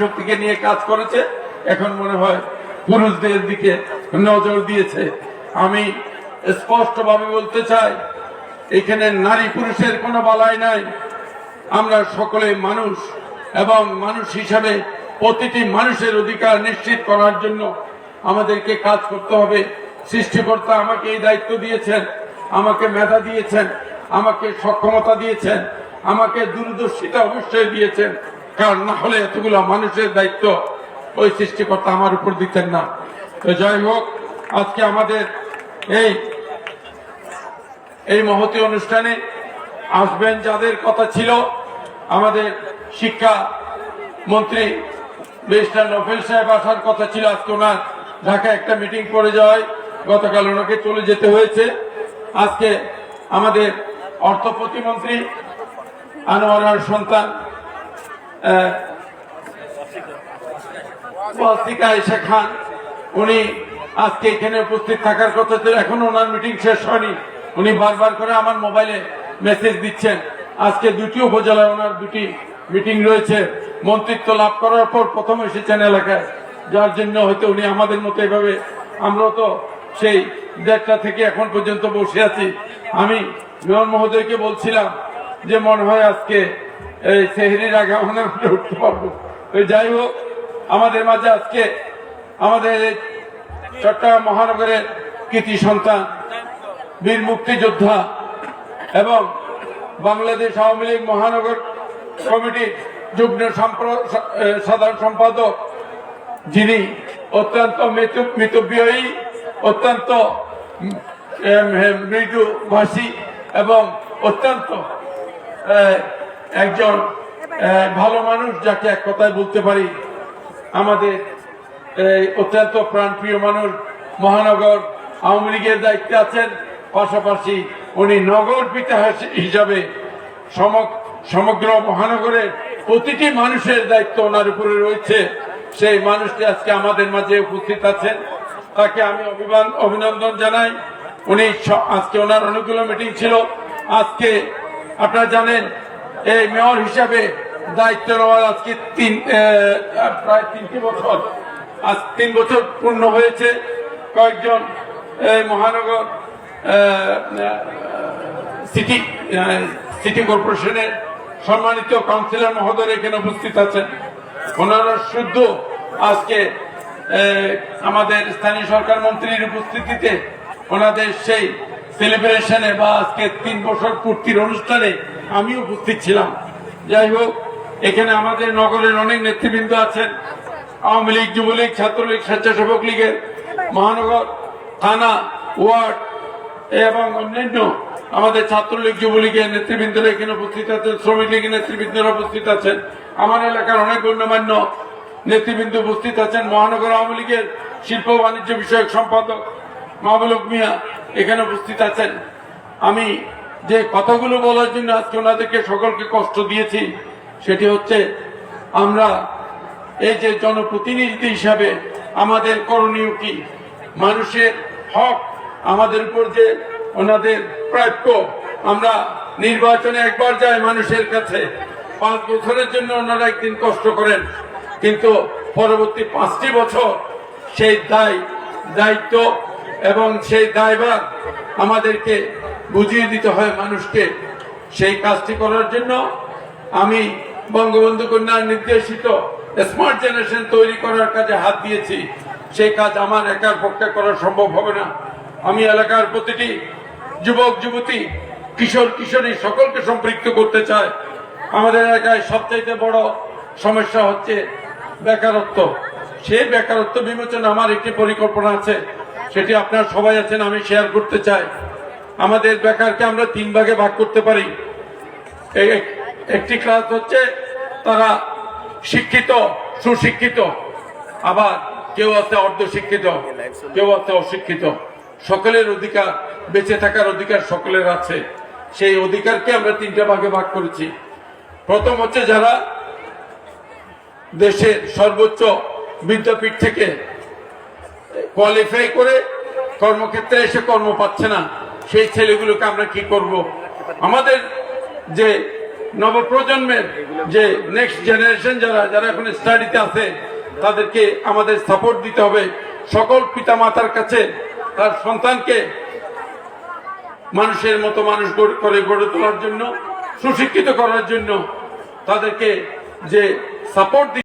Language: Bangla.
শক্তিকে নিয়ে কাজ করেছে। এখন মনে হয় পুরুষদের দিকে নজর দিয়েছে। আমি স্পষ্টভাবে বলতে চাই, এখানে নারী পুরুষের কোনো বালাই নাই। আমরা সকলে মানুষ এবং মানুষ হিসাবে প্রতিটি মানুষের অধিকার নিশ্চিত করার জন্য আমাদেরকে কাজ করতে হবে। সৃষ্টিকর্তা আমাকে এই দায়িত্ব দিয়েছেন, আমাকে মেধা দিয়েছেন, আমাকে সক্ষমতা দিয়েছেন, আমাকে দূরদর্শিতা অবশ্যই দিয়েছেন। কারণ না হলে এতগুলো মানুষের দায়িত্ব ওই সৃষ্টিকর্তা আমার উপর দিতেন না। তো যাই হোক, আজকে আমাদের এই এই মহতি অনুষ্ঠানে আসবেন যাদের কথা ছিল, আমাদের শিক্ষা মন্ত্রী বেস্টার নফেল সাহেব আসার কথা ছিল, আজকে ওনার ঢাকায় একটা মিটিং পড়ে যাওয়ায় গতকাল ওনাকে চলে যেতে হয়েছে। আজকে আমাদের অর্থ প্রতিমন্ত্রী আনোয়ারার সন্তান ওয়াসিকা আয়েশা খান। উনি আজকে এখানে উপস্থিত থাকার কথা ছিল, এখন ওনার মিটিং শেষ হয়নি। উনি বারবার করে আমার মোবাইলে মেসেজ দিচ্ছেন। আজকে দুটি উপজেলায় ওনার দুটি মিটিং রয়েছে। মন্ত্রিত্ব লাভ করার পর প্রথম এসেছেন এলাকায়। যার জন্য হয়তো উনি আমাদের মতো এভাবে আমরা তো সেই দেড়টা থেকে এখন পর্যন্ত বসে আছি। আমি মেয়র মহোদয়কে বলছিলাম যে, মনে হয় আজকে এই সেহরির আগে আমরা উঠতে পারব। যাই হোক, আমাদের মাঝে আজকে আমাদের চট্টগ্রাম মহানগরের কৃতি সন্তান, বীর মুক্তিযোদ্ধা এবং বাংলাদেশ আওয়ামী লীগ মহানগর কমিটির যুগ্ম সাধারণ সম্পাদক, যিনি অত্যন্ত মিতব্যয়ী, অত্যন্ত মৃদুভাষী এবং অত্যন্ত একজন ভালো মানুষ যাকে এক কথায় বলতে পারি, আমাদের অত্যন্ত প্রাণপ্রিয় মানুষ মহানগর আওয়ামী লীগের দায়িত্বে আছেন। পাশাপাশি উনি নগর পিতা হিসাবে সম- সমগ্র মহানগরের প্রতিটি মানুষের দায়িত্ব ওনার উপরে রয়েছে। সেই মানুষটি আজকে আমাদের মাঝে উপস্থিত আছেন। তাকে আমি অভিমান- অভিনন্দন জানাই। উনি আজকে ওনার অনেকগুলো মিটিং ছিল। আজকে আপনারা জানেন এই মেয়র হিসাবে দায়িত্ব নেওয়ার আজকে তিন প্রায় তিনটি বছর, আজ তিন বছর পূর্ণ হয়েছে। কয়েকজন মহানগর সিটি সিটি কর্পোরেশনের সম্মানিত কাউন্সিলর মহোদয় এখানে উপস্থিত আছেন। ওনারা শুদ্ধ আজকে আমাদের স্থানীয় সরকার মন্ত্রীর উপস্থিতিতে ওনাদের সেই সেলিব্রেশনে বা আজকে তিন বছর পূর্তির অনুষ্ঠানে আমি উপস্থিত ছিলাম। যাই হোক, এখানে আমাদের নগরের অনেক নেতৃবৃন্দ আছেন। আওয়ামী লীগ, যুবলীগ, ছাত্রলীগ, স্বেচ্ছাসেবক লীগের মহানগর, থানা, ওয়ার্ড এবং অন্যান্য আমাদের ছাত্রলীগ, যুবলীগের নেতৃবৃন্দরা এখানে উপস্থিত আছেন, শ্রমিক লীগের নেতৃবৃন্দরা উপস্থিত আছেন। আমার এলাকার অনেক গণ্যমান্য নেতৃবৃন্দ উপস্থিত আছেন। মহানগর আওয়ামী লীগের শিল্প বাণিজ্য বিষয়ক সম্পাদক মাহবুলক মিয়া এখানে উপস্থিত আছেন। আমি যে কথাগুলো বলার জন্য আজকে ওনাদেরকে সকলকে কষ্ট দিয়েছি, সেটি হচ্ছে আমরা এই যে জনপ্রতিনিধি হিসাবে আমাদের করণীয় কি? মানুষের হক আমাদের উপর যে ওনাদের প্রাপ্য, আমরা নির্বাচনে একবার যাই মানুষের কাছে, পাঁচ বছরের জন্য ওনারা একদিন কষ্ট করেন, কিন্তু পরবর্তী পাঁচটি বছর সেই দায়, দায়িত্ব এবং সেই দায়ভার আমাদেরকে বুঝিয়ে দিতে হয় মানুষকে। সেই কাজটি করার জন্য আমি বঙ্গবন্ধু কন্যার নির্দেশিত স্মার্ট জেনারেশন তৈরি করার কাজে হাত দিয়েছি। সেই কাজ আমার একার পক্ষে করা সম্ভব হবে না। আমি এলাকার প্রতিটি যুবক, যুবতী, কিশোর, কিশোরী সকলকে সম্পৃক্ত করতে চাই। আমাদের এলাকায় সবচাইতে বড় সমস্যা হচ্ছে বেকারত্ব। সেই বেকারত্ব বিমোচন আমার একটি পরিকল্পনা আছে। সেটি আপনার সবাই আছেন, আমি শেয়ার করতে চাই। আমাদের বেকারকে আমরা তিন ভাগে ভাগ করতে পারি। একটি ক্লাস হচ্ছে তারা শিক্ষিত, সুশিক্ষিত। আবার কেউ আছে অর্ধশিক্ষিত, কেউ আছে অশিক্ষিত। সকলের অধিকার, বেঁচে থাকার অধিকার সকলের আছে। সেই অধিকারকে আমরা তিনটা ভাগে ভাগ করেছি। প্রথম হচ্ছে যারা দেশের সর্বোচ্চ বিদ্যাপীঠ থেকে কোয়ালিফাই করে কর্মক্ষেত্রে এসে কর্ম পাচ্ছে না। সেই ছেলেগুলোকে আমরা কি করব? আমাদের যে নবপ্রজন্মের যে নেক্সট জেনারেশন যারা যারা এখন স্টাডিতে আছে, তাদেরকে আমাদের সাপোর্ট দিতে হবে। সকল পিতামাতার কাছে তার সন্তানকে মানুষের মতো মানুষ করে গড়ে তোলার জন্য, সুশিক্ষিত করার জন্য তাদেরকে যে সাপোর্ট